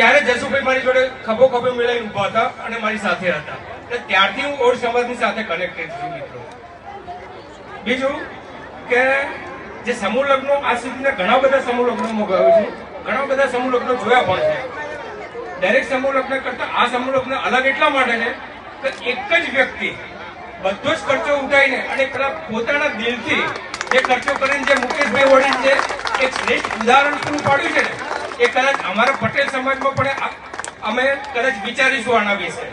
ત્યારે જસુભાઈ મારી જોડે ખભો ખભો મેળવી ઊભા હતા અને મારી સાથે હતા. એટલે ત્યારથી હું ઓડ સમાજની સાથે કનેક્ટેડ છું મિત્રો. બીજું કે જે સમૂહ લગ્નો આ સુધીના ઘણા બધા સમૂહ લગ્નો ગયો છું. ઘણા બધા સમૂહ લગ્નો જોયા પણ છે. દરેક સમૂહ લગ્ન કરતા આ સમૂહ લગ્ન અલગ એટલા માટે છે કે એક જ વ્યક્તિ બધો જ ખર્ચો ઉઠાવીને અને પેલા પોતાના દિલથી જે ખર્ચો કરીને જે મુકેશભાઈ વડીલ છે, એક શ્રેષ્ઠ ઉદાહરણ પૂરું પાડ્યું છે ને એ કદાચ અમારા પટેલ સમાજમાં પણ અમે કદાચ વિચારીશું આના વિશે.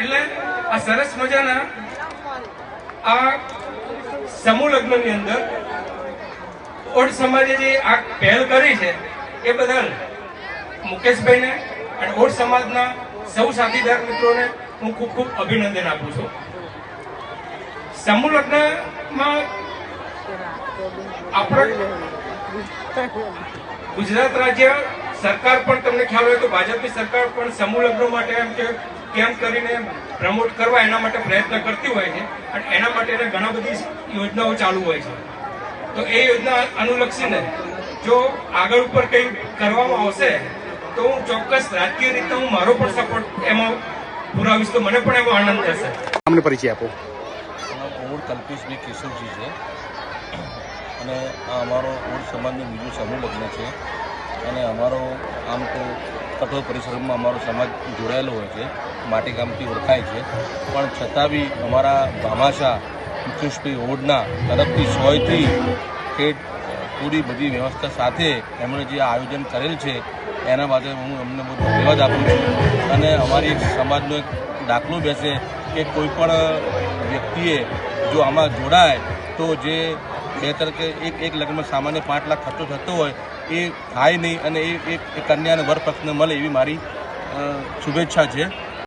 એટલે આ સરસ મજાના આ સમૂહ લગ્નની અંદર ઓડ સમાજે જે આ પહેલ કરી છે, એ બદલ મુકેશભાઈને અને ઓડ સમાજના સૌ સાથીદાર મિત્રોને હું ખૂબ ખૂબ અભિનંદન આપું છું. સમૂહ લગ્નમાં આપણા ગુજરાત રાજ્ય સરકાર પણ તમને ખ્યાલ હોય તો ભાજપની સરકાર પણ સમૂહ લગ્નો માટે એમ કે કેમ કરીને પ્રમોટ કરવા એના માટે પ્રયત્ન કરતી હોય છે અને એના માટે એને ઘણા બધી યોજનાઓ ચાલુ હોય છે. તો એ યોજના અનુલક્ષીને જો આગળ ઉપર કંઈ કરવામાં આવશે તો હું ચોક્કસ રાજકીય રીતે હું મારો પણ સપોર્ટ એમાં પુરાવીશ તો મને પણ એવો આનંદ થશે. અમને પરિચય આપો. કલ્પેશભાઈ કેશવજી છે. અને આ અમારો ઓડ સમાજનું બીજું સમૂહ લગ્ન છે. અને અમારો આમ તો કઠોર પરિશ્રમમાં અમારો સમાજ જોડાયેલો હોય છે. માટીકામથી ઓળખાય છે. પણ છતાં બી અમારા ભામાશા મુકેશભાઈ ઓડના તરફથી સોયથી ઠેઠ પૂરી બધી વ્યવસ્થા સાથે એમણે જે આયોજન કરેલ છે, એના માટે હું એમને બહુ ધન્યવાદ આપું છું. અને અમારી એક સમાજનો એક દાખલો બેસે કે કોઈ પણ વ્યક્તિએ જો આમાં જોડાય તો જે બે કે એક એક લગ્નમાં સામાન્ય પાંચ લાખ ખર્ચો થતો હોય, એ થાય નહીં અને એ એક કન્યાને કન્યા અને વર મળે એવી મારી શુભેચ્છા છે.